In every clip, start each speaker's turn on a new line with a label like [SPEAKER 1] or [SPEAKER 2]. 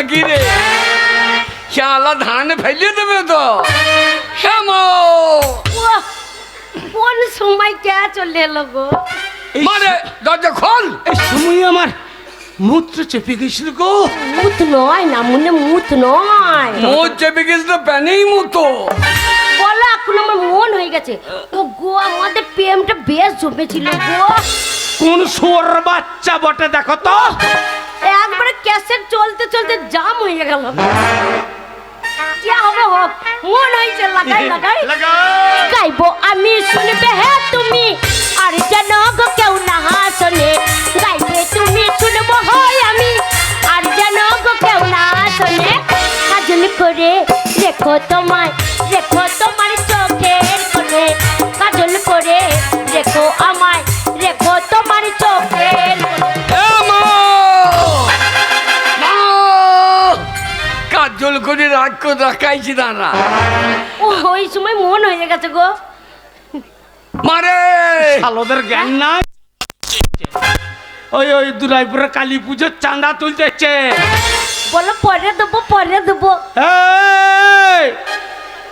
[SPEAKER 1] নাকি রে। শালা ধান ফেলিয়ে দেবে তো। শ্যামো
[SPEAKER 2] কোন সময় কে চলে এলো গো?
[SPEAKER 1] মানে দরজা খোল।
[SPEAKER 3] এই সময় আমার মূত্র চেপে গেছিল গো।
[SPEAKER 2] মুত নয় না মনে মুত নয়।
[SPEAKER 1] মোট চেপে গেছিল প্যানেই মতো।
[SPEAKER 2] বলো এখন আমার মন হয়ে গেছে। ও গো আমাদের প্রেমটা বেশ জমেছিল গো।
[SPEAKER 3] কোন সোর বাচ্চা বটে দেখো তো।
[SPEAKER 2] একবারে ক্যাসেট চলতে চলতে হয়ে গেল। কি হবে হোক মন হয়েছে লাগাই লাগাই। গাইবো আমি শুনবে হে তুমি। আর যেন গো কেউ না শোনে। গাইবে তুমি শুনব হয় আমি। আর যেন গো কেউ না শোনে। কাজল করে রেখো তোমায় রেখো
[SPEAKER 1] রাগ করে রাখাইছি দাঁড়া
[SPEAKER 2] ও ওই সময় মন হয়ে গেছে গো।
[SPEAKER 1] মারে!
[SPEAKER 3] শালোদের জ্ঞান নাই। ওই ওই দুরাইপুরে কালী পুজোর চাঁদা তুলতেছে
[SPEAKER 2] বলো পরে দেবো পরে দেবো।
[SPEAKER 3] এই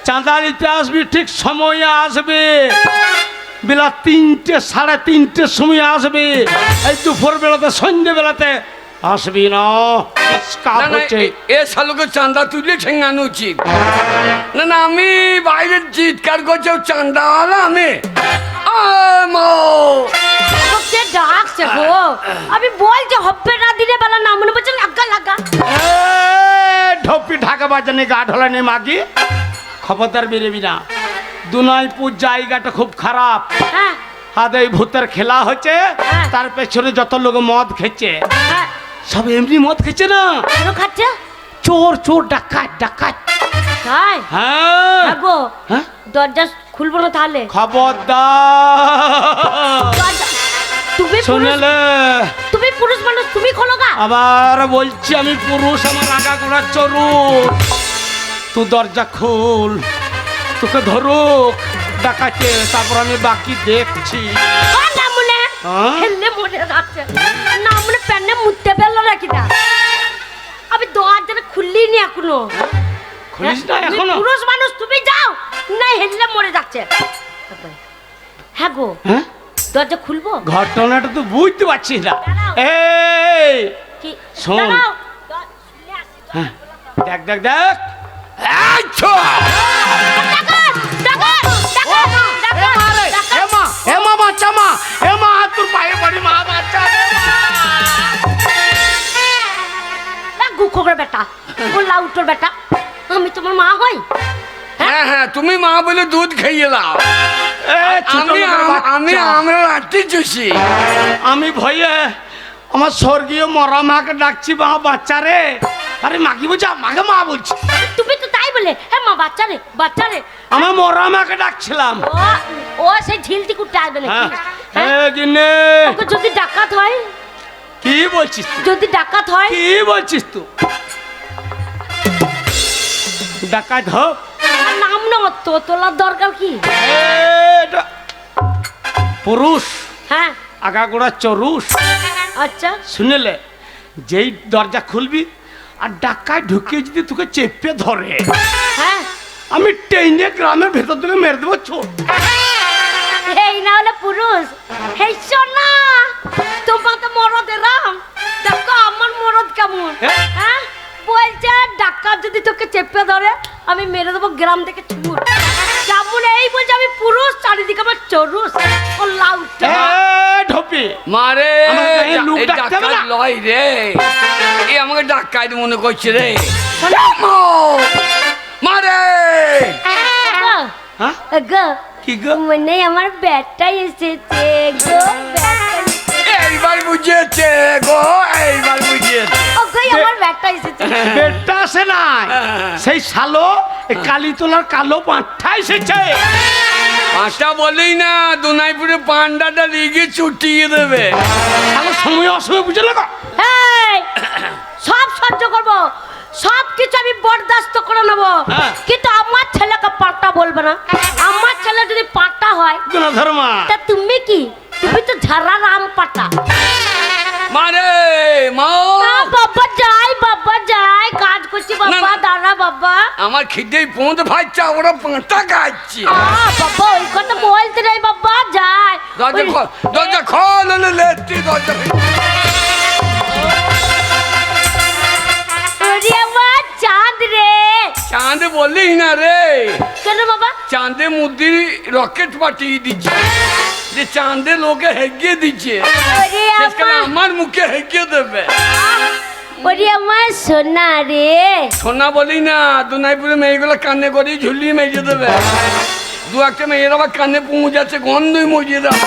[SPEAKER 3] চাঁদা নিতে আসবি ঠিক সময়ে আসবে। বেলা তিনটে সাড়ে তিনটের সময় আসবে। এই দুপুর বেলাতে সন্ধ্যে বেলাতে আসবি না
[SPEAKER 1] এ- শালোকে চান্দা তুলে ঠেঙ্গানো উচিত না না আমি বাইরে চিৎকার করছে ও চান্দা আমি।
[SPEAKER 2] ডাকছে গো বলছি না দিনে বেলা না মনে বলছে লাগা লাগা।
[SPEAKER 3] এ, ঢপি ঢাকা বাজানে গা ঢলানি মাগি। খবরদার বেরোবি না দুনাইপুর জায়গাটা খুব খারাপ।
[SPEAKER 2] হ্যাঁ।
[SPEAKER 3] হাতে ভূতের খেলা হচ্ছে
[SPEAKER 2] হ্যাঁ।
[SPEAKER 3] তার পেছনে যত লোক মদ খেচ্ছে
[SPEAKER 2] হ্যাঁ।
[SPEAKER 3] সব এমনি মদ খেচ্ছে না?
[SPEAKER 2] কেন খাচ্ছে?
[SPEAKER 3] চোর চোর ডাকাত ডাকাত।
[SPEAKER 2] তাই
[SPEAKER 3] হ্যাঁ।
[SPEAKER 2] গো
[SPEAKER 3] হ্যাঁ?
[SPEAKER 2] দরজা খুলবো না তাহলে।
[SPEAKER 3] খবরদার।
[SPEAKER 2] তুমি
[SPEAKER 3] শুনেলে
[SPEAKER 2] তুমি পুরুষ মানুষ তুমি খোলো গা।
[SPEAKER 3] আবার বলছি আমি পুরুষ আমার আগা গোড়া চরুর তুই দরজা খুল তোকে ধরুক। ডাকাচ্ছে তারপর আমি বাকি দেখছি।
[SPEAKER 2] মনে
[SPEAKER 3] হ্যাঁ?
[SPEAKER 2] যাচ্ছে না মনে প্যানে মুততে পেল নাকি না আমি দরজাটা খুললি নি এখনও
[SPEAKER 3] খুলিস না এখনও
[SPEAKER 2] পুরুষ মানুষ তুমি যাও না হেললে মরে যাচ্ছে হ্যাঁ গো দরজা খুলবো
[SPEAKER 3] ঘটনাটা তো বুঝতে পারছিস না এই শোন। দেখ দেখ দেখ
[SPEAKER 1] এই
[SPEAKER 2] না, গুখোগের বেটা ও লাউটোর বেটা আমি তোমার মা হই?
[SPEAKER 1] হ্যাঁ? হ্যাঁ তুমি মা বলে দুধ খাইয়ে লাও। আমি আম- আমি আমরা রাত্রি চুষি।
[SPEAKER 3] আমি ভয়ে আমার স্বর্গীয় মরা মাকে ডাকছি মা বাচ্চা রে। আরে মাকে বলছি মাকে মা বলছি।
[SPEAKER 2] তুমি তো তাই বলে হ্যাঁ মা বাচ্চা রে বাচ্চা রে।
[SPEAKER 3] আমার মরা মাকে ডাকছিলাম।
[SPEAKER 2] ও ও সেই ঝিলটি কুটতে আসবে নাকি?
[SPEAKER 3] হ্যাঁ।
[SPEAKER 2] হ্যাঁ? যদি ডাকাত হয়
[SPEAKER 3] কি বলছিস তুই?
[SPEAKER 2] যদি ডাকাত হয়?
[SPEAKER 3] কি বলছিস তুই? ডাকাত হোক
[SPEAKER 2] নাম না তো তোলার দরকার কি?
[SPEAKER 3] পুরুষ
[SPEAKER 2] হ্যাঁ।
[SPEAKER 3] আগাগোড়া চরুষ।
[SPEAKER 2] আচ্ছা।
[SPEAKER 3] শুনেলে যেই দরজা খুলবি আর ডাকায় ঢুকিয়ে যদি তোকে চেপে ধরে
[SPEAKER 2] হ্যাঁ।
[SPEAKER 3] আমি টেনে গ্রামের ভেতর থেকে মেরে দেবো ছোট।
[SPEAKER 2] এই না হলে পুরুষ। এই সোনা তোমার তো মরদ এরাম। দেখো আমার মরদ কেমন?
[SPEAKER 3] হ্যাঁ?
[SPEAKER 2] হ্যাঁ? বলছে ডাক্তার যদি তোকে চেপে ধরে আমি মেরে দেবো গ্রাম থেকে ছুট কেমন এই বলছে আমি পুরুষ চারিদিকে আমার চরুষ। ও লাউটা
[SPEAKER 3] ঢপি।
[SPEAKER 1] মারে
[SPEAKER 3] আমার গায়ে লোক
[SPEAKER 1] এই
[SPEAKER 3] ডাকতে হবে
[SPEAKER 1] ডাকাত
[SPEAKER 3] না?
[SPEAKER 1] লয় রে। এ আমাকে ডাকাত মনে করছে রে! মারে!
[SPEAKER 3] হ্যাঁ?
[SPEAKER 2] গো
[SPEAKER 3] কি গো?
[SPEAKER 2] মনে হয় আমার ব্যাটটা এসেছে গো ব্যাটটা।
[SPEAKER 1] এইবার বুঝিয়েছে গো এইবার বুঝিয়েছে।
[SPEAKER 2] ও গো আমার ব্যাটটা এসেছে।
[SPEAKER 3] পেটটা আসে নাই। সেই শালো এই কালী তোলার কালো পাঁঠা এসেছে।
[SPEAKER 1] পাঁচটা বলেই না দুনাইপুরে পান্ডাটা লিগে চুটিয়ে দেবে।
[SPEAKER 3] শালো সময় অসময় বুঝে লাগা
[SPEAKER 2] সব সহ্য করব। সব কিছু আমি বরদাস্ত করে নেব।
[SPEAKER 3] হ্যাঁ।
[SPEAKER 2] কিন্তু আমার ছেলেকে পাট্টা বলবে না। আমার ছেলে যদি পাট্টা হয় তা তুমি কি? তুমি তো ঝাড়া রাম পাট্টা
[SPEAKER 1] মারে মা
[SPEAKER 2] বাবা যাই বাবা যাই। কাজ করছি বাবা। দাঁড়া বাবা।
[SPEAKER 1] আমার খিদে পোঁত ভাইচা ওরা পাঁটা খাচ্ছে।
[SPEAKER 2] বাবা ওই কথা বলতে নেই বাবা যাই।
[SPEAKER 1] দরজা খোল দরজা খোল দরজা
[SPEAKER 2] চাঁদ রে।
[SPEAKER 1] চাঁদ বললি না রে।
[SPEAKER 2] কেন বাবা?
[SPEAKER 1] চাঁদে মুদির রকেট পাঠিয়ে দিচ্ছে। যে চাঁদে লোকে হেগিয়ে দিচ্ছে।
[SPEAKER 2] আমার
[SPEAKER 1] মুখে হেগিয়ে দেবে।
[SPEAKER 2] ওরে আমার সোনা রে।
[SPEAKER 1] সোনা বলি না দুনাইপুরে মেয়েগুলো কানে করে ঝুলিয়ে মেজে দেবে। দু একটা মেয়ের আবার কানে পৌঁছাচ্ছে গন্ধই মজিয়ে দেবে।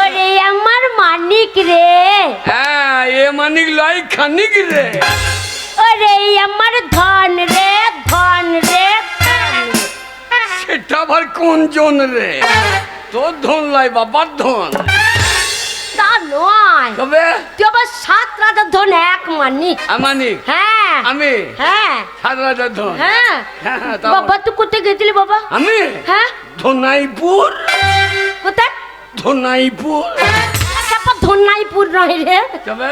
[SPEAKER 2] ওরে আমার মানিক রে।
[SPEAKER 1] হ্যাঁ এ মানিক লাই খানিক রে।
[SPEAKER 2] ওরে আমার ধন রে ধন রে।
[SPEAKER 1] সেটা আবার কোন জন রে? তোর ধন লাই বাবার ধন।
[SPEAKER 2] তা নয়।
[SPEAKER 1] তবে?
[SPEAKER 2] তুই আবার সাত রাজার ধন এক মানিক।
[SPEAKER 1] আমানিক
[SPEAKER 2] হ্যাঁ।
[SPEAKER 1] আমি?
[SPEAKER 2] হ্যাঁ।
[SPEAKER 1] সাত রাজার ধন।
[SPEAKER 2] হ্যাঁ।
[SPEAKER 1] হ্যাঁ, হ্যাঁ?
[SPEAKER 2] বাবা তুই কোথায় গেছিলি বাবা?
[SPEAKER 1] আমি?
[SPEAKER 2] হ্যাঁ।
[SPEAKER 1] ধনাইপুর।
[SPEAKER 2] কোথায়?
[SPEAKER 1] ধনাইপুর।
[SPEAKER 2] আচ্ছা ধন্যাইপুর নয় রে।
[SPEAKER 1] তবে?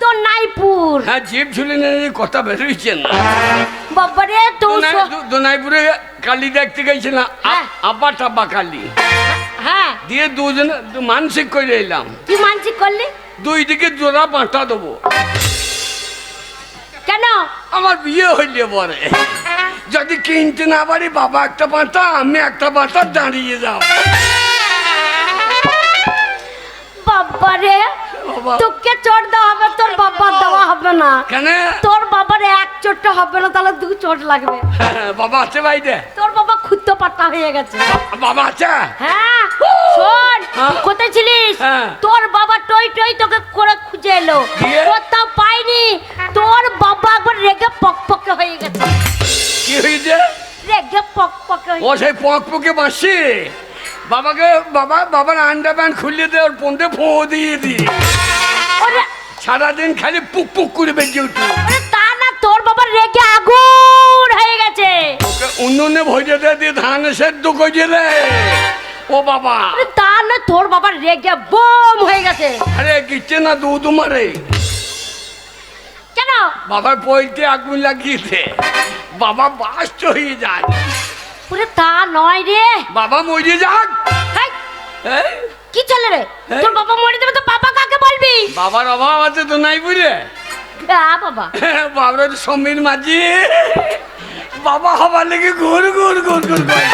[SPEAKER 2] ধন্যাইপুর
[SPEAKER 1] হ্যাঁ জিপ ঝুলি নিয়ে কথা বেরোইছে না।
[SPEAKER 2] বাবা রে তো
[SPEAKER 1] দোনাইপুরে কালী দেখতে গেছিলাম আ-
[SPEAKER 2] হ্যাঁ।
[SPEAKER 1] আব্বা টাব্বা কালী।
[SPEAKER 2] হ্যাঁ।
[SPEAKER 1] দিয়ে দুজনে মানসিক করে এলাম।
[SPEAKER 2] কি মানসিক করলি?
[SPEAKER 1] দুই দিকে জোড়া বাঁটা দেবো।
[SPEAKER 2] কেন?
[SPEAKER 1] আমার বিয়ে হইলে পরে। যদি কিনতে না পারি বাবা একটা বাঁটা আমি একটা বাঁটা দাঁড়িয়ে যাও
[SPEAKER 2] বাবা রে
[SPEAKER 1] বাবা
[SPEAKER 2] তোকে চোট দেওয়া হবে তোর বাবার দেওয়া হবে না।
[SPEAKER 1] কেন?
[SPEAKER 2] তোর বাবার এক চোটটা হবে না তাহলে দু চোট লাগবে।
[SPEAKER 1] বাবা আছে বাইরে?
[SPEAKER 2] তোর বাবা খুদ্দ পাট্টা হয়ে গেছে।
[SPEAKER 1] বাবা আছে?
[SPEAKER 2] হ্যাঁ শোন
[SPEAKER 1] হ্যাঁ?
[SPEAKER 2] কোথায় ছিলিস?
[SPEAKER 1] হ্যাঁ।
[SPEAKER 2] তোর বাবা টই টই তোকে করে খুঁজে এলো? কোথাও পাইনি। তোর বাবা একবার রেগে পক পকে হয়ে গেছে।
[SPEAKER 1] কি হয়েছে?
[SPEAKER 2] রেগে পক পকে
[SPEAKER 1] ও সেই পক পকে বাসি বাবাকে বাবা বাবার আন্ডা প্যান্ট খুলে দে ওর পন্দে ফো দিয়ে দি। সারাদিন খালি পুক পুক করে বেজে উঠু।
[SPEAKER 2] তা না তোর বাবা রেগে আগুন হয়ে গেছে।
[SPEAKER 1] ওকে উনুনে ভজে দে দিয়ে ধান সেদ্ধ করে দে। ও বাবা।
[SPEAKER 2] তা না তোর বাবা রেগে বোম হয়ে গেছে।
[SPEAKER 1] আরে কিচ্ছে না দুধ মারে।
[SPEAKER 2] কেন?
[SPEAKER 1] বাবার পইতে আগুন লাগিয়ে দে। বাবা বাস্ত হয়ে যায়।
[SPEAKER 2] ওরে তা নয় রে।
[SPEAKER 1] বাবা মরে যাক।
[SPEAKER 2] কি চলে রে? তোর বাবা মরে যাবে তো বাবা কাকে বলবি?
[SPEAKER 1] বাবার অভাব আছে তো নাই বুঝলে?
[SPEAKER 2] হ্যাঁ বাবা।
[SPEAKER 1] বাবার সমীর মাঝি। বাবা হবার লেগে ঘুর ঘুর ঘুর ঘুর করে।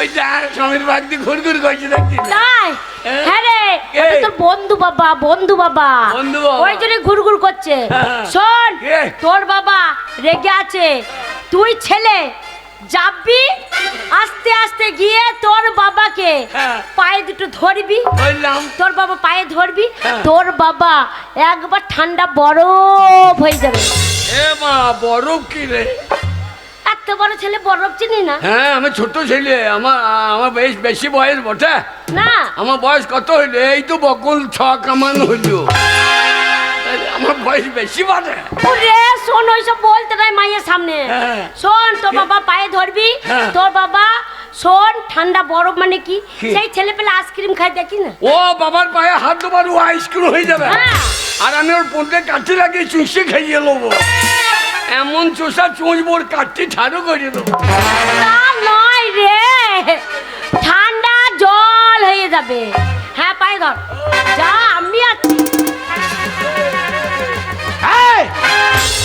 [SPEAKER 1] ওই যা সমীর বাগদি ঘুর ঘুর করছে দেখছি।
[SPEAKER 2] তাই?
[SPEAKER 1] হ্যাঁ?
[SPEAKER 2] হ্যাঁ রে তোর বন্ধু বাবা বন্ধু বাবা।
[SPEAKER 1] বন্ধু বাবা।
[SPEAKER 2] ওই জন্য ঘুরঘুর করছে।
[SPEAKER 1] হ্যাঁ।
[SPEAKER 2] শোন তোর বাবা রেগে আছে। তুই ছেলে যাবি? আস্তে আস্তে গিয়ে তোর বাবাকে
[SPEAKER 1] হ্যাঁ।
[SPEAKER 2] পায়ে দুটো ধরবি। তোর বাবা পায়ে ধরবি।
[SPEAKER 1] হ্যাঁ।
[SPEAKER 2] তোর বাবা একবার ঠান্ডা বরফ হয়ে যাবে।
[SPEAKER 1] এ মা বরফ কি রে?
[SPEAKER 2] এত বড় ছেলে বরফ চিনি না?
[SPEAKER 1] হ্যাঁ আমি ছোট ছেলে আমার আমার বেশ বেশি বয়স বটে।
[SPEAKER 2] না।
[SPEAKER 1] আমার বয়স কত হইল? এই তো বকুল ছ কামান হইল। আমার বয়স বেশি বটে
[SPEAKER 2] ওরে শোন ওইসব বলতে নাই মায়ের সামনে।
[SPEAKER 1] হ্যাঁ।
[SPEAKER 2] শোন তোর বাবা পায়ে ধরবি।
[SPEAKER 1] হ্যাঁ।
[SPEAKER 2] তোর বাবা শোন ঠান্ডা বরফ মানে কি? সেই ছেলে পেলে আইসক্রিম খাই দেখি না?
[SPEAKER 1] ও বাবার পায়ে হাত দেবার ও আইসক্রিম হয়ে যাবে।
[SPEAKER 2] হ্যাঁ।
[SPEAKER 1] আর আমি ওর পোঁতে কাঠি লাগিয়ে চুষে খাইয়ে নেব এমন চোষা চুঁচবো ওর কাঠটি ছাড়ও করে দেবো।
[SPEAKER 2] তা নয় রে। ঠান্ডা জল হয়ে যাবে। হ্যাঁ পায়ে ধর। যা আমি আছি।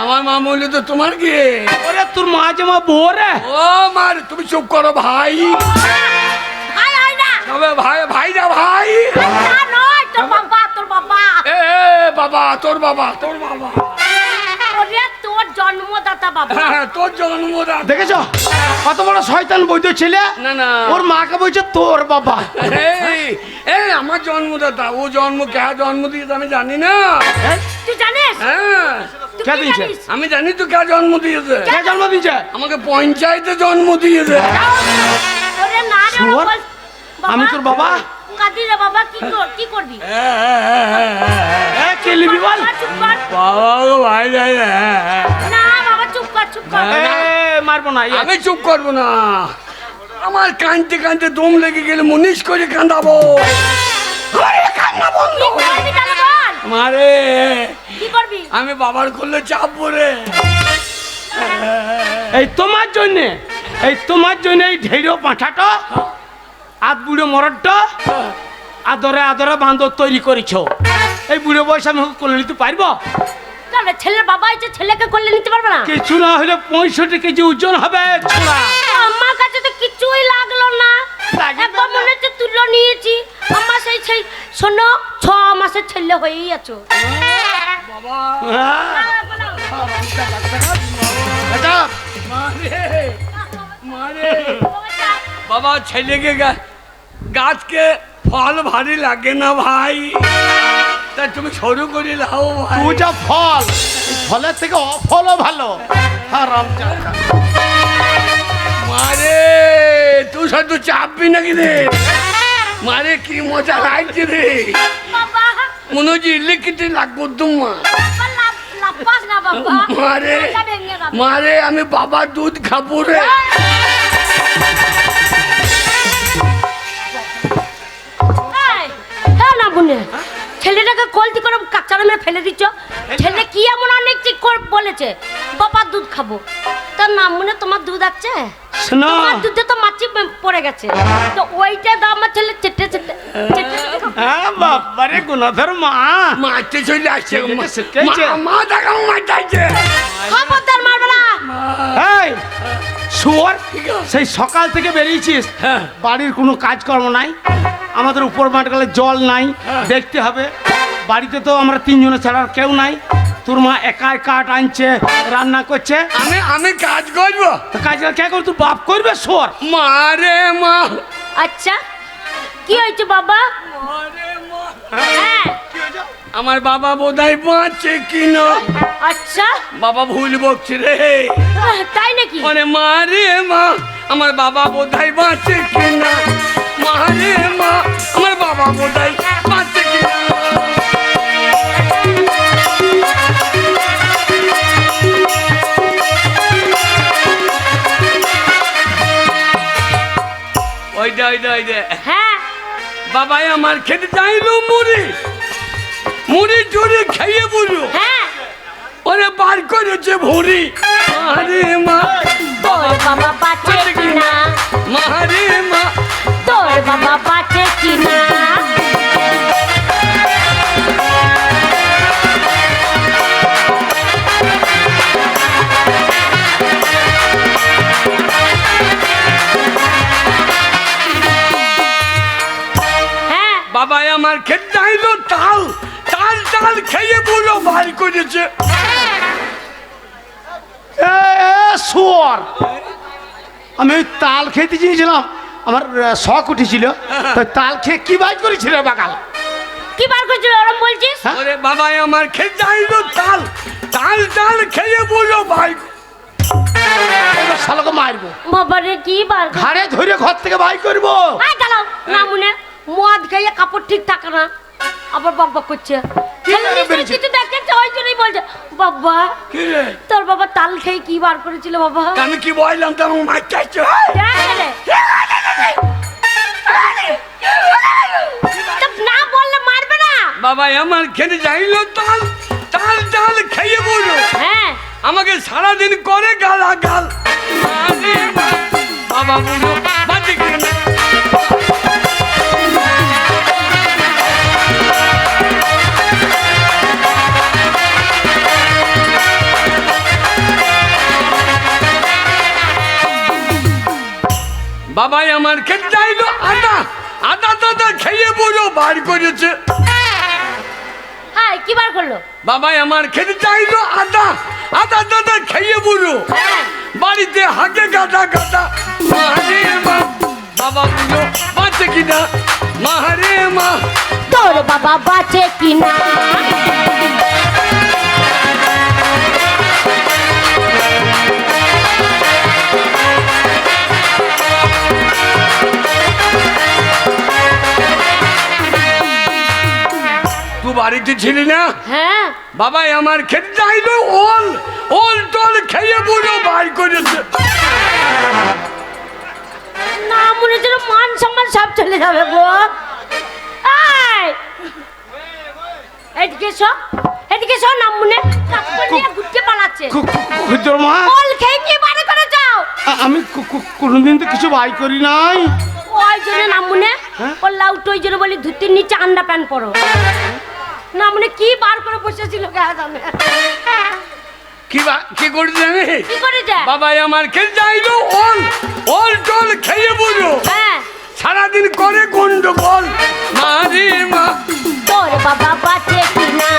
[SPEAKER 1] আমার মা বললে তো তোমার কি?
[SPEAKER 3] ওরে তোর মা যে মা বউ রে
[SPEAKER 1] ও মার তুমি চুপ করো ভাই।
[SPEAKER 2] আয় আয় না।
[SPEAKER 1] তবে ভাই ভাই না ভাই।
[SPEAKER 2] তা নয় তোর বাবা তোর বাবা।
[SPEAKER 1] এ বাবা তোর বাবা তোর বাবা।
[SPEAKER 2] ওরে তোর জন্মদাতা বাবা।
[SPEAKER 1] হ্যাঁ তোর জন্মদান
[SPEAKER 3] দেখেছ? কত বড় শয়তান বৈধ ছেলে?
[SPEAKER 1] না না।
[SPEAKER 3] ওর মাকে বলছে তোর বাবা।
[SPEAKER 1] এই আমার জন্মদাতা। ও জন্ম কে জন্ম দিয়েছে আমি জানি না।
[SPEAKER 2] তুই জানিস?
[SPEAKER 1] হ্যাঁ।
[SPEAKER 3] কে দিয়েছে?
[SPEAKER 1] আমি জানি তো কে জন্ম দিয়েছে।
[SPEAKER 3] কে জন্ম দিয়েছে?
[SPEAKER 1] আমাকে পঞ্চায়েতে জন্ম দিয়েছে।
[SPEAKER 3] আমি তোর বাবা?
[SPEAKER 2] কাঁদি বাবা কি কর কি করবি।
[SPEAKER 3] এ কে লিবি বল?
[SPEAKER 2] বাবা, চুপ কর।
[SPEAKER 1] বাবা গো ভাই যাই না।
[SPEAKER 2] না বাবা চুপ কর চুপ কর।
[SPEAKER 3] মারবো না ইয়ে।
[SPEAKER 1] আমি চুপ করব না। আমার কানতে কানতে দম লেগে গেলে মুনিশ করে আমার এ কান্না বন্ধ মারে
[SPEAKER 2] কি করবি?
[SPEAKER 1] আমি বাবার করলে চাপ পরে
[SPEAKER 3] এই তোমার জন্যে এই তোমার জন্য এই ঢেড়ো পাঁঠাটা আধ বুড়ো মরডটা আদরে আদরে বান্ধব তৈরি করেছ। এই বুড়ো বয়স আমি করে নিতে পারব?
[SPEAKER 2] তাহলে ছেলের বাবা হয়েছে ছেলেকে করলে নিতে পারবে না?
[SPEAKER 3] কিছু না হলে পঁয়ষট্টি কেজি ওজন হবে ছোড়া।
[SPEAKER 2] আমার কাছে তো কিছুই লাগল না। একবার। মনে হচ্ছে তুলো নিয়েছি। আমার সেই সেই শোনো ছ মাসের ছেলে হয়েই আছো।
[SPEAKER 1] বাবা।
[SPEAKER 3] হ্যাঁ। আচ্ছা,
[SPEAKER 1] ছেলেকে গা- গাছকে ফল ভারী লাগে না ভাই। তা তুমি সরু করে লাও ভাই।
[SPEAKER 3] তুই যা ফল। ফলের থেকে অফলও ভালো। হারাম জাদা।
[SPEAKER 1] মারে তুই শুধু চাপবি নাকি রে? মারে কি মজা লাগছে রে?
[SPEAKER 2] বাবা।
[SPEAKER 1] মনে হচ্ছে ইলেকট্রিক লাগবো তোমার।
[SPEAKER 2] বাবা বাবা।
[SPEAKER 1] মারে। মারে আমি বাবার দুধ খাব রে।
[SPEAKER 2] না বুনে। ছেলেটাকে কলতি করে কাচ্চারা মেরে ফেলে দিচ্ছ? ছেলে কি এমন অনেক ঠিক করে বলেছে? বাবার দুধ খাব। তার নাম মনে তোমার দুধ আছে?
[SPEAKER 3] শোনো।
[SPEAKER 2] তোমার দুধে তো মাছি পড়ে গেছে। তো ওইটা দাও আমার ছেলে চেটে চেটে চেটে চেটে খাব।
[SPEAKER 3] হ্যাঁ বাবারে গুণধর মা।
[SPEAKER 1] মারতে চলে আসছে মা- দেখাও মারতে
[SPEAKER 2] খবরদার মারবে না
[SPEAKER 3] এই শুয়োর সেই সকাল থেকে বেরিয়েছিস।
[SPEAKER 1] হ্যাঁ।
[SPEAKER 3] বাড়ির কোনো কাজকর্ম নাই? আমাদের উপর মাঠকালে জল নাই
[SPEAKER 1] হ্যাঁ।
[SPEAKER 3] দেখতে হবে। বাড়িতে তো আমরা তিনজনে ছাড়া আর কেউ নাই। তোর মা একাই কাঠ আনছে রান্না করছে।
[SPEAKER 1] আমি আমি কাজ করব।
[SPEAKER 3] কাজ কে করে তুই বাপ করবে সোর
[SPEAKER 1] মারে মা।
[SPEAKER 2] আচ্ছা কি হয়েছে বাবা? হ্যাঁ।
[SPEAKER 1] আমার বাবা বোধহয় বাঁচে কিনা।
[SPEAKER 2] আচ্ছা।
[SPEAKER 1] বাবা ভুল বকছে রে।
[SPEAKER 2] তাই নাকি?
[SPEAKER 1] মানে মারে মা আমার বাবা বোধহয় বাঁচে কিনা। মারে মা আমার বাবা বোধহয় বাঁচে কিনা ওইটা ওইটা ওইটা
[SPEAKER 2] হ্যাঁ।
[SPEAKER 1] বাবাই আমার খেতে চাইলো মুড়ি। মুড়ি চুরি খেয়ে
[SPEAKER 2] হ্যাঁ।
[SPEAKER 1] ওরে বার করেছে ভুড়ি। মারে মা
[SPEAKER 2] বাবা বাঁচে কিনা
[SPEAKER 1] মারে মা
[SPEAKER 2] তোর বাবা কিনা হ্যাঁ।
[SPEAKER 1] বাবাই আমার খেতে চাইলো তাল তাল তাল খেয়ে বুঝো বার করেছে।
[SPEAKER 3] আমি তাল খেতে চেয়েছিলাম। আমার শখ উঠেছিল। তো তাল খেয়ে কি বাজ করেছিল বাকাল
[SPEAKER 2] কি বার করছিল ওরম বলছিস?
[SPEAKER 3] হ্যাঁ?
[SPEAKER 1] ওরে বাবাই আমার খেতে চাইলো তাল। তাল তাল খেয়ে বুঝো ভাই।
[SPEAKER 3] এবার শালাকে মারবো।
[SPEAKER 2] বাবা রে কি বার কর-
[SPEAKER 3] ঘাড়ে ধরে ঘর থেকে বাই করব।
[SPEAKER 2] আয় দাঁড়াও না মনে মদ খেয়ে কাপড় ঠিক থাকে না। আবার বক বক করছে।
[SPEAKER 3] কি
[SPEAKER 2] ছেলে নিশ্চয়ই
[SPEAKER 3] বেরিয়েছে?
[SPEAKER 2] ওই জন্যই বলছে বাবা
[SPEAKER 1] কি রে?
[SPEAKER 2] তোর বাবা তাল খেয়ে কি বার করেছিল বাবা?
[SPEAKER 1] আমি কি বললাম তো আমার
[SPEAKER 2] না বললে মারবে না।
[SPEAKER 1] বাবাই আমার খেতে তাল তাল তাল খেয়ে
[SPEAKER 2] হ্যাঁ।
[SPEAKER 1] আমাকে সারাদিন করে গালা গাল বাবা বুঝো বাবাই আমার খেতে চাইলো আদা আদা দাদা খেয়ে বুঝো বার করেছে।
[SPEAKER 2] হ্যাঁ কি বার করল?
[SPEAKER 1] বাবাই আমার খেতে চাইলো আদা আদা দাদা খেয়ে বুঝো
[SPEAKER 2] হ্যাঁ।
[SPEAKER 1] বাড়িতে হাতে গাদা গাদা মারে মা বাবা বুঝো বাঁচে কিনা মারে মা।
[SPEAKER 2] তোর বাবা বাঁচে কিনা
[SPEAKER 1] বাড়িতে ছিলি না?
[SPEAKER 2] হ্যাঁ।
[SPEAKER 1] বাবা আমার খেতে চাইলো ওল ওল টোল খেয়ে বুড়ো বার করেছে।
[SPEAKER 2] না মনে হচ্ছে মান সম্মান সব চলে যাবে গো! এদিকে এসো এদিকে এসো না মনে ঘুরতে পালাচ্ছে।
[SPEAKER 3] মা।
[SPEAKER 2] কল খেয়ে কি বারে করে যাও।
[SPEAKER 3] আমি কোনোদিন তো কিছু বাই করি নাই।
[SPEAKER 2] ওই জন্য না মনে
[SPEAKER 3] হ্যাঁ?
[SPEAKER 2] ও লাউট ওই জন্য বলি ধুতির নিচে আন্ডা প্যান্ট পরো। না মনে কি বার করে বসেছিল কে জানে
[SPEAKER 1] কি বা- কি করে জানে
[SPEAKER 2] কি করে যায়
[SPEAKER 1] বাবা আমার খেতে চাইলো ওল ওল টল খেয়ে বুঝো।
[SPEAKER 2] হ্যাঁ।
[SPEAKER 1] সারাদিন করে গন্ডগোল। মারি মা।
[SPEAKER 2] তোর বাবা বাঁচে কিনা?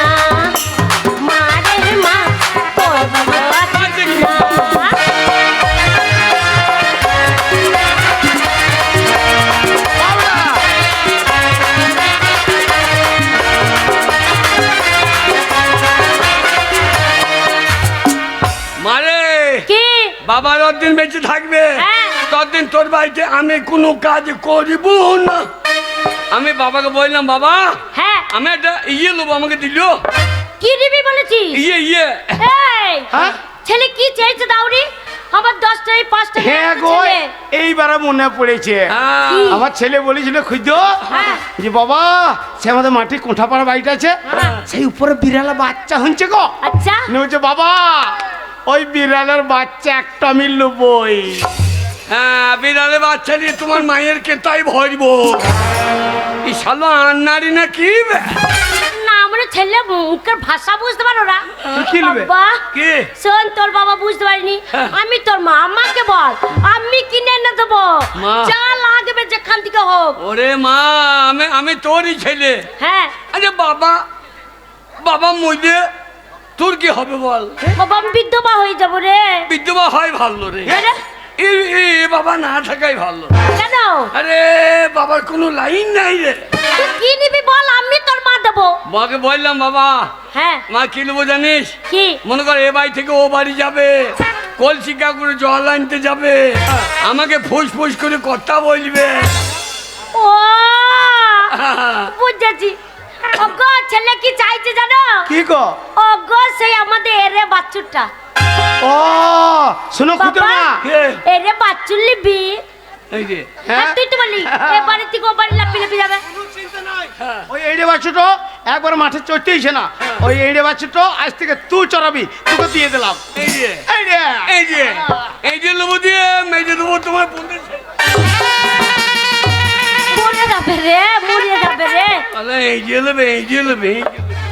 [SPEAKER 1] যতদিন বেঁচে থাকবে
[SPEAKER 2] হ্যাঁ।
[SPEAKER 1] ততদিন তোর বাড়িতে আমি কোনো কাজ করিব না। আমি বাবাকে বললাম বাবা
[SPEAKER 2] হ্যাঁ।
[SPEAKER 1] আমি একটা ইয়ে নেব আমাকে দিল।
[SPEAKER 2] কি দিবি বলেছিস?
[SPEAKER 1] ইয়ে ইয়ে।
[SPEAKER 2] এই
[SPEAKER 3] হ্যাঁ?
[SPEAKER 2] ছেলে কি চাইছে দাউরি? আমার দশটাই পাঁচটা
[SPEAKER 3] হ্যাঁ গো এইবারে মনে পড়েছে। আমার ছেলে বলেছিল খুঁজো। যে বাবা সে আমাদের মাটি কোঠাপাড়া বাড়িটা আছে। সেই উপরে বিড়ালা বাচ্চা হচ্ছে গো।
[SPEAKER 2] আচ্ছা।
[SPEAKER 3] বলছে বাবা ওই বিড়ালের বাচ্চা একটা আমি লুবই।
[SPEAKER 1] হ্যাঁ বিড়ালের বাচ্চা নিয়ে তোমার মায়ের কেতাই ভরব। এই শালো আন্নারি না কি
[SPEAKER 2] না আমার ছেলে মুখের ভাষা বুঝতে পারো না।
[SPEAKER 3] কি?
[SPEAKER 2] বাবা
[SPEAKER 1] কি?
[SPEAKER 2] শোন তোর বাবা বুঝতে পারিনি।
[SPEAKER 1] হ্যাঁ।
[SPEAKER 2] আমি তোর মা আমাকে বল আমি কিনে এনে দেবো।
[SPEAKER 1] মা।
[SPEAKER 2] যা লাগবে যেখান থেকে হোক।
[SPEAKER 1] ওরে মা আমি আমি তোরই ছেলে।
[SPEAKER 2] হ্যাঁ।
[SPEAKER 1] আরে বাবা বাবা মইলে তোর কি হবে বল?
[SPEAKER 2] বাবা আমি বিধবা হয়ে যাব রে।
[SPEAKER 1] বিধবা হয় ভালো রে। বাবা না থাকাই ভালো।
[SPEAKER 2] কেন?
[SPEAKER 1] আরে বাবার কোনো লাইন নাই রে।
[SPEAKER 2] কি নিবি বল আমি তোর মা দেবো।
[SPEAKER 1] মাকে বললাম বাবা
[SPEAKER 2] হ্যাঁ।
[SPEAKER 1] মা কি নেব জানিস?
[SPEAKER 2] কি?
[SPEAKER 1] মনে কর এ বাড়ি থেকে ও বাড়ি যাবে। কলসি কাকুরে জল আনতে যাবে। আমাকে ফুস ফুস করে কথা বলবে।
[SPEAKER 2] ও বুঝেছি। ওগো ছেলে কি চাইছে জানো?
[SPEAKER 3] কি গো
[SPEAKER 2] ওগো সেই আমাদের এরে বাচ্চুটা
[SPEAKER 3] ও শোনো মা
[SPEAKER 2] এরে বাচ্চুর লিবি
[SPEAKER 1] এই যে।
[SPEAKER 2] হ্যাঁ? তুই তো বলি এ বাড়ি থেকে ও বাড়ি লাপি লাপি যাবে।
[SPEAKER 1] হ্যাঁ।
[SPEAKER 3] ওই এইড়ে বাচ্চাটো একবার মাঠে চড়তেইছে না ওই এইড়ে বাচ্চাটো আজ থেকে তুই চড়াবি তোকে দিয়ে দিলাম।
[SPEAKER 1] এই যে।
[SPEAKER 3] এই রে
[SPEAKER 1] এই যে। এই যে নেব দিয়ে এই যে নেবে এই যে নেবে এই যে নেবে।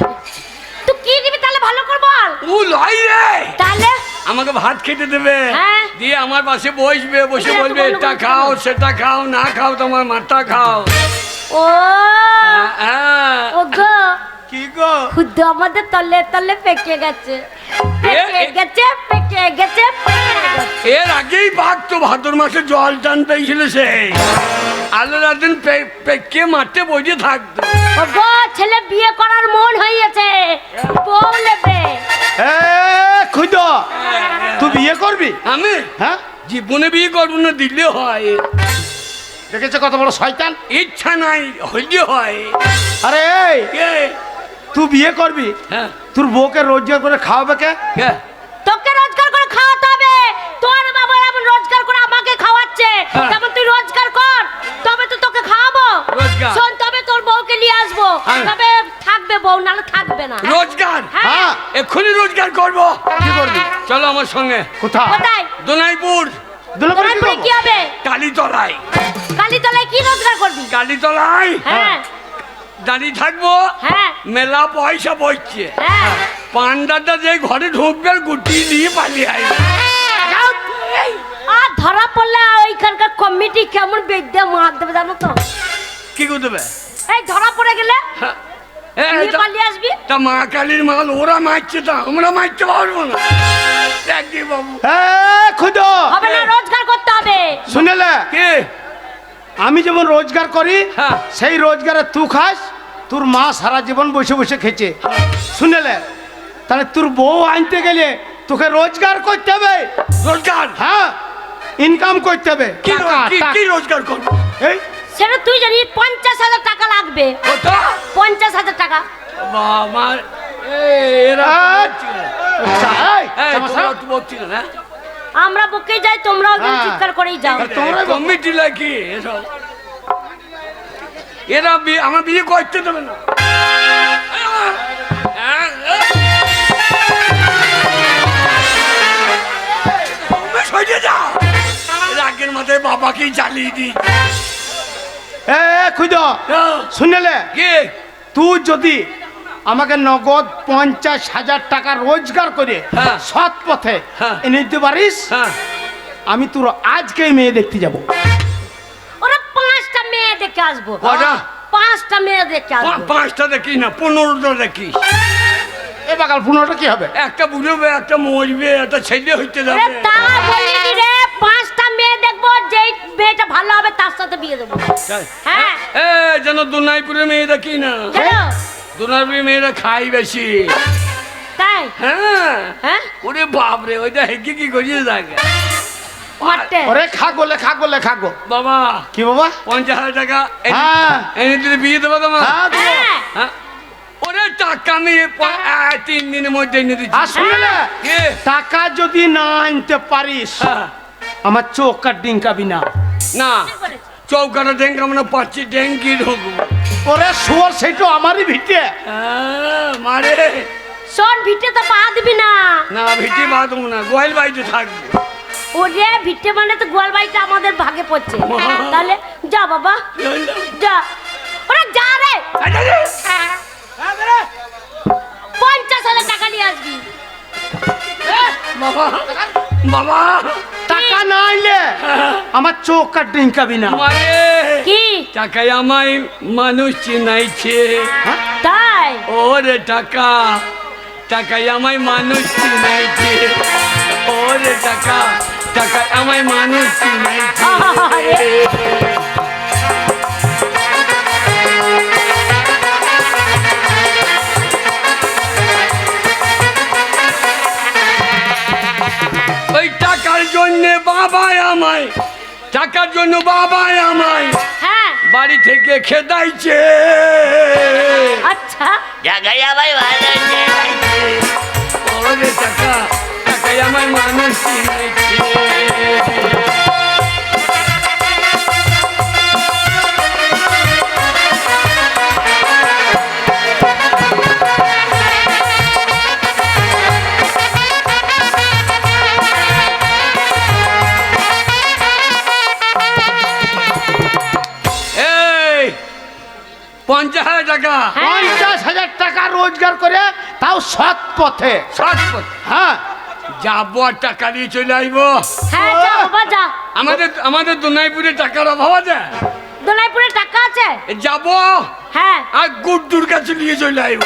[SPEAKER 2] তুই কি নিবি তাহলে ভালো করে বল।
[SPEAKER 1] ও লাই রে।
[SPEAKER 2] তাহলে?
[SPEAKER 1] আমাকে ভাত খেতে দেবে।
[SPEAKER 2] হ্যাঁ।
[SPEAKER 1] দিয়ে আমার পাশে বসবে বসে বলবে এটা খাও সেটা খাও না খাও তোমার মাথা খাও।
[SPEAKER 2] ও।
[SPEAKER 1] হ্যাঁ
[SPEAKER 2] ওগো
[SPEAKER 3] কি গো?
[SPEAKER 2] খুদ্দ আমাদের তলে তলে পেকে গেছে। পেকে গেছে পেকে গেছে
[SPEAKER 1] এর আগেই বাঘ তো ভাদর মাসে জল টান পেয়েছিল সে। আল্লাহ দিন পেকে মাঠে বসে থাকতো।
[SPEAKER 2] ওগো ছেলে বিয়ে করার মন হয়েছে বউ নেবে।
[SPEAKER 3] এ খুঁজো তুই বিয়ে করবি?
[SPEAKER 1] আমি?
[SPEAKER 3] হ্যাঁ?
[SPEAKER 1] জীবনে বিয়ে করব না দিলে হয়।
[SPEAKER 3] দেখেছে কত বড় শয়তান?
[SPEAKER 1] ইচ্ছা নাই হইলে হয়।
[SPEAKER 3] আরে এই!
[SPEAKER 1] কে?
[SPEAKER 3] তুই বিয়ে করবি?
[SPEAKER 1] হ্যাঁ।
[SPEAKER 3] তোর বউকে রোজগার করে খাওয়াবে কে?
[SPEAKER 2] তোকে রোজগার করে খাওয়াতে হবে। তোর বাবা এমন রোজগার করে আমাকে খাওয়াচ্ছে।
[SPEAKER 1] হ্যাঁ।
[SPEAKER 2] তেমন তুই রোজগার কর তবে তো তোকে খাওয়াবো।
[SPEAKER 1] রোজগার।
[SPEAKER 2] শোন তবে তোর বউকে নিয়ে আসব।
[SPEAKER 1] হ্যাঁ।
[SPEAKER 2] তবে থাকবে বউ নাহলে থাকবে না।
[SPEAKER 1] রোজগার?
[SPEAKER 2] হ্যাঁ।
[SPEAKER 3] হ্যাঁ।
[SPEAKER 1] এক্ষুনি রোজগার করব।
[SPEAKER 3] কি করবি?
[SPEAKER 1] চলো আমার সঙ্গে।
[SPEAKER 3] কোথায়?
[SPEAKER 2] কোথায়?
[SPEAKER 1] দোনাইপুর।
[SPEAKER 3] কি
[SPEAKER 2] কি হবে?
[SPEAKER 1] কালীতলায়।
[SPEAKER 2] কালীতলায় কি রোজগার করবি?
[SPEAKER 1] কালীতলায়?
[SPEAKER 2] হ্যাঁ।
[SPEAKER 1] দাঁড়িয়ে থাকব?
[SPEAKER 2] হ্যাঁ।
[SPEAKER 1] মেলা পয়সা বইছে
[SPEAKER 2] হ্যাঁ।
[SPEAKER 1] পান্ডাটা যে ঘরে ঢুকবে গুটি দিয়ে পালিয়ে আসবে।
[SPEAKER 2] আর ধরা পড়লে ওইখানকার কমিটি কেমন বেদ্যা মার দেবে জানো তো?
[SPEAKER 1] কি করে দেবে?
[SPEAKER 2] এই ধরা পড়ে গেলে
[SPEAKER 1] হ্যাঁ। তা- মা কালীর মাল ওরা মারছে তা আমরা মারতে পারব না। দেখি বাবু।
[SPEAKER 3] এ খুঁজো।
[SPEAKER 2] হবে না রোজগার করতে হবে।
[SPEAKER 3] শুনেলে?
[SPEAKER 1] কে?
[SPEAKER 3] আমি যেমন রোজগার করি
[SPEAKER 1] হ্যাঁ।
[SPEAKER 3] সেই রোজগারে তু খাস তোর মা সারা জীবন বসে বসে খেছে শুনেলে? তাহলে তোর বউ আনতে গেলে তোকে রোজগার করতে হবে।
[SPEAKER 1] রোজগার?
[SPEAKER 3] হ্যাঁ ইনকাম করতে হবে।
[SPEAKER 1] কি কি- রোজগার করব?
[SPEAKER 3] এই?
[SPEAKER 2] সেটা তুই জানিস পঞ্চাশ হাজার টাকা লাগবে।
[SPEAKER 1] কত
[SPEAKER 2] পঞ্চাশ হাজার টাকা।
[SPEAKER 1] আমার না
[SPEAKER 2] আমরা বকে যাই তোমরাও কিন্তু
[SPEAKER 3] হ্যাঁ।
[SPEAKER 2] চিৎকার করেই যাও।
[SPEAKER 3] তোমরা
[SPEAKER 1] কমিটি কি এসব এরা আমার বিয়ে করতে দেবে না। রাগের মাথায় বাবাকেই জ্বালিয়ে
[SPEAKER 3] এ খুঁজ। শুনলে
[SPEAKER 1] কে
[SPEAKER 3] তুই যদি আমাকে নগদ পঞ্চাশ হাজার টাকা রোজগার করে
[SPEAKER 1] হ্যাঁ।
[SPEAKER 3] সৎ পথে
[SPEAKER 1] হ্যাঁ।
[SPEAKER 3] এনে দিতে পারিস
[SPEAKER 1] হ্যাঁ
[SPEAKER 3] আমি তোর আজকেই মেয়ে দেখতে যাব
[SPEAKER 2] দেখে আসব।
[SPEAKER 1] কটা?
[SPEAKER 2] পাঁচটা মেয়ে দেখে
[SPEAKER 1] পা-
[SPEAKER 2] আসব।
[SPEAKER 1] পাঁচটা দেখি না পনেরোটা দেখি।
[SPEAKER 3] এ বাকাল পনেরোটা কি হবে?
[SPEAKER 1] একটা বুঝবে একটা মরবে একটা ছেলে হইতে যাবে।
[SPEAKER 2] তা বলিনি রে পাঁচটা মেয়ে দেখব যেই মেয়েটা ভালো হবে তার সাথে বিয়ে দেবো। হ্যাঁ।
[SPEAKER 1] এ যেন দুনাইপুরে মেয়ে দেখি না।
[SPEAKER 2] জানো
[SPEAKER 1] দুনাইপুরে মেয়েরা খাই বেশি।
[SPEAKER 2] তাই?
[SPEAKER 1] হ্যাঁ।
[SPEAKER 2] হ্যাঁ?
[SPEAKER 1] ওরে বাপরে ওইটা হেঁকে কি করিয়ে থাকে
[SPEAKER 3] ওরে খা গোলে খা গোলে খা গো
[SPEAKER 1] বাবা
[SPEAKER 3] কি বাবা?
[SPEAKER 1] পঞ্চাশ হাজার টাকা। এনে-
[SPEAKER 3] হ্যাঁ।
[SPEAKER 1] দিলে বিয়ে দেবো তোমার?
[SPEAKER 3] হ্যাঁ দেবো।
[SPEAKER 2] হ্যাঁ?
[SPEAKER 1] ওরে টাকা আমি প- আ, তিন দিনের মধ্যে এনে দিচ্ছি।
[SPEAKER 3] শুনলে টাকা যদি না আনতে পারিস। আমার চোখ কাট ডিঙ্কাবি না।
[SPEAKER 1] না চৌকাটা ড্যাঙ্ক আমরা পাচ্ছি ড্যাঙ্কি ঢুকবো
[SPEAKER 3] ওরে শুয়োর সেইটা আমারই ভিটে।
[SPEAKER 1] মারে।
[SPEAKER 2] শোন ভিটে তো পা দিবি না।
[SPEAKER 1] না ভিটি বাঁধবো না। গোয়াল বাড়িতে থাকব।
[SPEAKER 2] ওরে ভিটে মানে তো গোয়াল বাড়িটা আমাদের ভাগে পড়ছে। তাহলে যা বাবা যা। ওরা যা রে। পঞ্চাশ হাজার টাকা নিয়ে আসবি।
[SPEAKER 1] বাবা বাবা।
[SPEAKER 3] টাকা না আইলে আমার চোখ কাট ডিঙ্কাবি না।
[SPEAKER 2] কি?
[SPEAKER 1] টাকায় আমায় মানুষ চিনাইছে।
[SPEAKER 2] তাই?
[SPEAKER 1] ওরে টাকা। টাকায় আমায় মানুষ চিনাইছে ওরে টাকা টাকায় আমায় মানুষ চিনাইছে
[SPEAKER 2] আরে
[SPEAKER 1] ওই টাকার জন্য বাবাই আমায় টাকার জন্য বাবাই আমায়।
[SPEAKER 2] হ্যাঁ।
[SPEAKER 1] বাড়ি থেকে খেদাইছে।
[SPEAKER 2] আচ্ছা।
[SPEAKER 1] ভালো ওরে টাকা টাকায় আমায় মানুষ চিনাইছে এই, পঞ্চাশ হাজার টাকা।
[SPEAKER 3] পঞ্চাশ হাজার টাকা রোজগার করে তাও সৎ পথে।
[SPEAKER 1] ষাট পথ।
[SPEAKER 3] হ্যাঁ।
[SPEAKER 1] যাব আর টাকা নিয়ে চলে আসব
[SPEAKER 2] হ্যাঁ যা বাবা যা।
[SPEAKER 1] আমাদের আমাদের দুনাইপুরে টাকার অভাব আছে?
[SPEAKER 2] দোলাইপুরে টাকা আছে?
[SPEAKER 1] যাব।
[SPEAKER 2] হ্যাঁ।
[SPEAKER 1] আর গুড্ডুর কাছে নিয়ে চলে আসব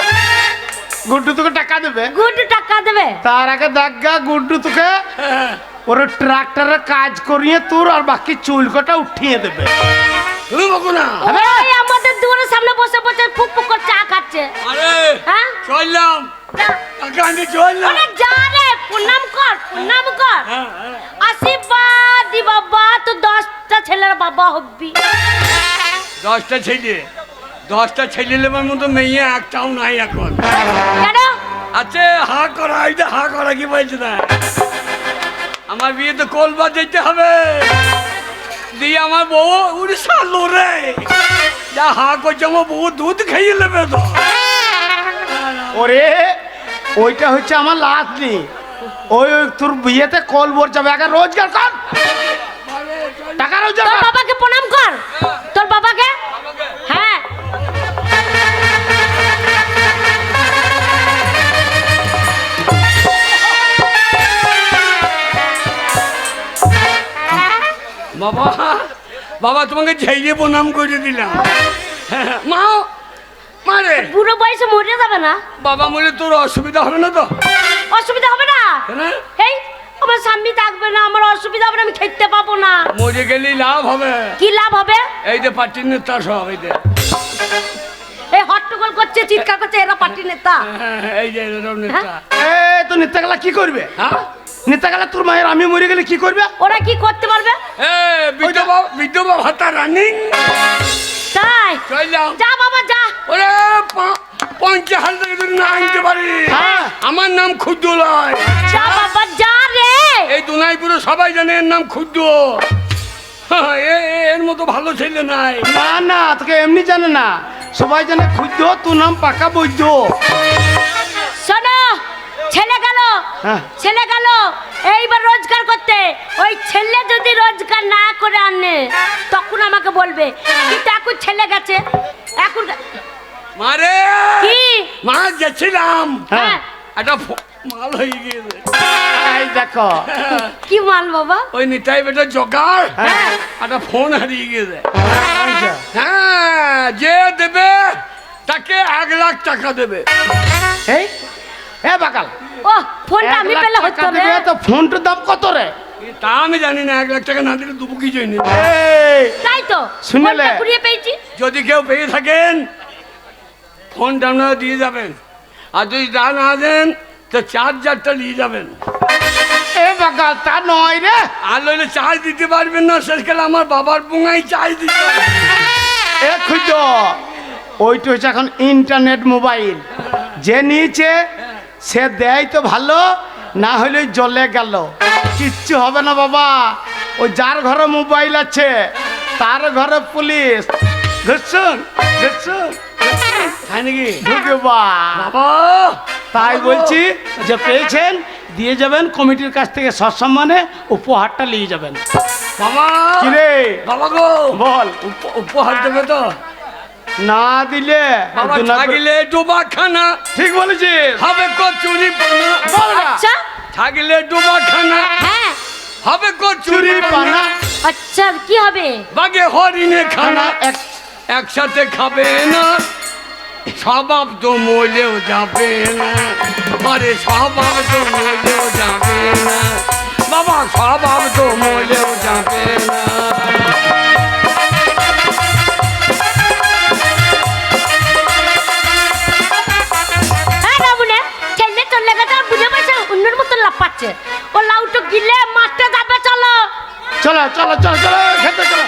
[SPEAKER 3] গুড্ডু তোকে টাকা দেবে?
[SPEAKER 2] গুড টাকা দেবে।
[SPEAKER 3] তার আগে দেখা গুড্ডু তোকে
[SPEAKER 1] হ্যাঁ।
[SPEAKER 3] ওর ট্রাক্টরের কাজ করিয়ে তোর আর বাকি চুল কটা উঠিয়ে দেবে।
[SPEAKER 1] তুমি বকো না।
[SPEAKER 2] আমাদের দুয়ারের সামনে বসে বসে ফুক ফুক করে চা খাচ্ছে
[SPEAKER 1] আরে
[SPEAKER 2] হ্যাঁ?
[SPEAKER 1] চললাম। নিয়ে চললাম।
[SPEAKER 2] ওরে যা রে প্রণাম কর প্রণাম কর।
[SPEAKER 1] হ্যাঁ, হ্যাঁ।
[SPEAKER 2] আশীর্বাদ দি বাবা তো দশটা ছেলের বাবা হবি।
[SPEAKER 1] দশটা ছেলে? দশটা ছেলে লেবার মতো মেয়ে একটাও নাই এখন।
[SPEAKER 2] কেন?
[SPEAKER 1] আছে হা করা এইটা হা করা কি বলছে না আমার বিয়ে তো কলবা যেতে হবে। দিয়ে আমার বউ উড়িষ্যা লোরে যা হা করছে আমার বউ দুধ খাইয়ে নেবে তো
[SPEAKER 3] ওরে ওইটা হচ্ছে আমার লাতনি ওই ওই তোর বিয়েতে কল বর যাবে। আগে রোজগার কর। টাকা রোজগার
[SPEAKER 2] তোর বাবাকে প্রণাম কর। তোর বাবাকে? হ্যাঁ।
[SPEAKER 1] বাবা বাবা তোমাকে ঝেড়ে প্রণাম করে দিলাম। হ্যাঁ, মা মারে
[SPEAKER 2] বুড়ো বয়সে মরে যাবে না?
[SPEAKER 1] বাবা বলে তোর অসুবিধা হবে না তো?
[SPEAKER 2] অসুবিধা হবে না? এই আমার স্বামী থাকবে না আমার অসুবিধা হবে না আমি খেতে পাবো না।
[SPEAKER 1] মরে গেলেই লাভ হবে।
[SPEAKER 2] কি লাভ হবে?
[SPEAKER 1] এই যে পার্টির নেতা সব এই যে।
[SPEAKER 2] এই হট্টগোল করছে চিৎকার করছে এরা পার্টি নেতা।
[SPEAKER 1] হ্যাঁ, হ্যাঁ, এই যে এরকম নেতা।
[SPEAKER 3] এ তো নেতাগুলা কি করবে?
[SPEAKER 1] হ্যাঁ?
[SPEAKER 3] নেতাগুলা তোর মায়ের আমি মরে গেলে কি করবে?
[SPEAKER 2] ওরা কি করতে পারবে
[SPEAKER 1] এ বিধবা বিধবা ভাতা রানিং।
[SPEAKER 2] তাই?
[SPEAKER 1] চললাম
[SPEAKER 2] যা বাবা যা।
[SPEAKER 1] ওরে পঞ্চাশ হাজার টাকা যদি না আনতে পারি
[SPEAKER 3] হ্যাঁ।
[SPEAKER 1] আমার নাম ক্ষুদ্র লয়
[SPEAKER 2] যা বাবা যা রে।
[SPEAKER 1] এই দুনাইপুরে সবাই জানে এর নাম ক্ষুদ্র হ্যাঁ, এর মতো ভালো ছেলে নাই।
[SPEAKER 3] না না তোকে এমনি জানে না। সবাই জানে খুঁজত তোর নাম পাকা বৈদ্য।
[SPEAKER 2] শোনো ছেলে গেল।
[SPEAKER 3] হ্যাঁ।
[SPEAKER 2] ছেলে গেল। এইবার রোজগার করতে। ওই ছেলে যদি রোজগার না করে আনে তখন আমাকে বলবে কিন্তু এখন ছেলে গেছে। এখন
[SPEAKER 1] মারে!
[SPEAKER 2] কি?
[SPEAKER 1] মা যাচ্ছিলাম
[SPEAKER 2] হ্যাঁ।
[SPEAKER 1] একটা মাল হয়ে গিয়েছে।
[SPEAKER 3] এই দেখো।
[SPEAKER 2] কি মাল বাবা?
[SPEAKER 1] ওই নিতাই বেটা জোগাড়।
[SPEAKER 3] হ্যাঁ।
[SPEAKER 1] একটা ফোন হারিয়ে গিয়েছে।
[SPEAKER 3] আচ্ছা।
[SPEAKER 1] হ্যাঁ যে দেবে তাকে এক লাখ টাকা দেবে।
[SPEAKER 3] এই? এ বাকাল
[SPEAKER 2] ও ফোনটা আমি পেলে হতো রে।
[SPEAKER 3] তো ফোনটার দাম কত রে?
[SPEAKER 1] তা আমি জানি না এক লাখ টাকা না দিলে দুবু কি জন্য?
[SPEAKER 2] তাই তো
[SPEAKER 3] শুনেলে?
[SPEAKER 2] কুড়িয়ে পেয়েছি।
[SPEAKER 1] যদি কেউ পেয়ে থাকেন ফোনটা আপনারা দিয়ে যাবেন। আর যদি তা না দেন তো চার্জারটা নিয়ে যাবেন।
[SPEAKER 3] এ বাকাল তা নয় রে।
[SPEAKER 1] আর নইলে চার্জ দিতে পারবেন না শেষকালে আমার বাবার বুঙাই চার্জ দিতে হবে।
[SPEAKER 3] এ খুঁজ ওইটা হচ্ছে এখন ইন্টারনেট মোবাইল যে নিয়েছে সে দেয় তো ভালো না হলে জলে গেল। কিচ্ছু হবে না বাবা। ওই যার ঘরে মোবাইল আছে তার ঘরে পুলিশ।
[SPEAKER 1] বুঝছেন বুঝছেন তাই নাকি?
[SPEAKER 3] ঢুকে বা।
[SPEAKER 1] বাবা।
[SPEAKER 3] তাই বলছি যে পেয়েছেন দিয়ে যাবেন কমিটির কাছ থেকে সসম্মানে উপহারটা নিয়ে যাবেন।
[SPEAKER 1] বাবা। বাবা গো।
[SPEAKER 3] বল।
[SPEAKER 1] উপহার দেবে তো।
[SPEAKER 3] না দিলে
[SPEAKER 1] থাকলে ডোবা খানা
[SPEAKER 3] ঠিক বলেছিস।
[SPEAKER 1] হবে কচুরি পানা।
[SPEAKER 3] বল না।
[SPEAKER 2] আচ্ছা।
[SPEAKER 1] থাকলে ডোবা খানা
[SPEAKER 2] হ্যাঁ।
[SPEAKER 1] হবে কচুরি
[SPEAKER 3] চুরি
[SPEAKER 1] পানা।
[SPEAKER 2] আচ্ছা কি হবে?
[SPEAKER 1] বাগে হরিণে খানা
[SPEAKER 3] খানা এক
[SPEAKER 1] একসাথে খাবে না। স্বভাব তো মলেও যাবে না। আরে স্বভাব তো মলেও যাবে না। বাবা স্বভাব তো মলেও যাবে না।
[SPEAKER 2] উন্নের মতো লাভ পাচ্ছে ও লাউটো গিলে মাঠে যাবে, চলো।
[SPEAKER 3] চলো চলো চলো চলো, খেতে চলো।